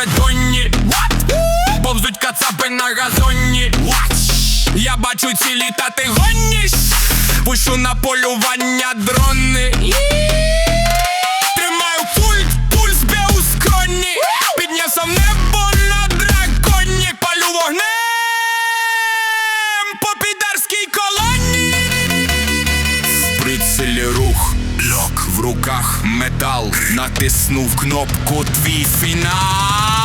бетонні Повзуть кацапи на газоні. Я бачу цілі та ти гоніш Пущу на полювання дрони. Тримаю пульт, пульс б'є у скроні. Піднявся небо на драконі. Палю вогнем по підарській колоні. В прицелі рух. Льок в руках метал, натиснув кнопку твій фінал.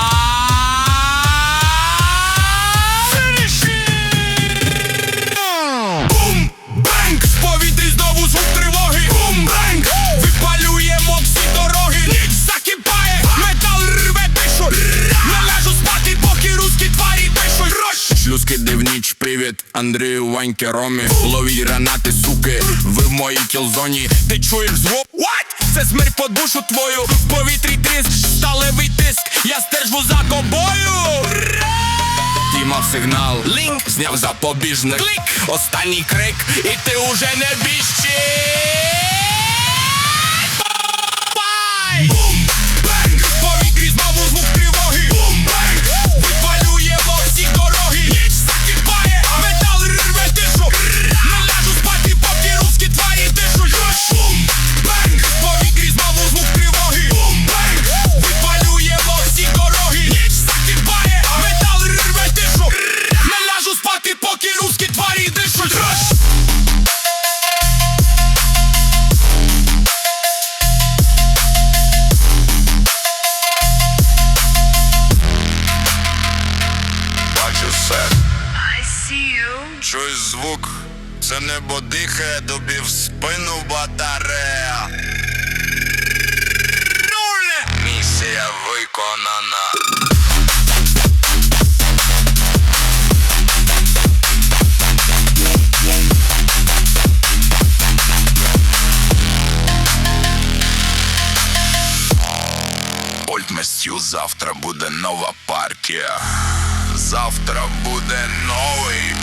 Привіт, Андрію, Ваньке, Ромі. Ловіть гранати, суки, ви в моїй кілзоні. Ти чуєш звук? What? Це смерть по душу твою. В повітрі тріск, сталевий тиск. Я стежу за тобою. Дімав сигнал, лінк, зняв запобіжник. Клик, останній крик, і ти уже не біжчи чую звук, це небо дихає, тобі в спину батарея. Місія виконана. Ультместю завтра буде нова партія. Завтра буде новий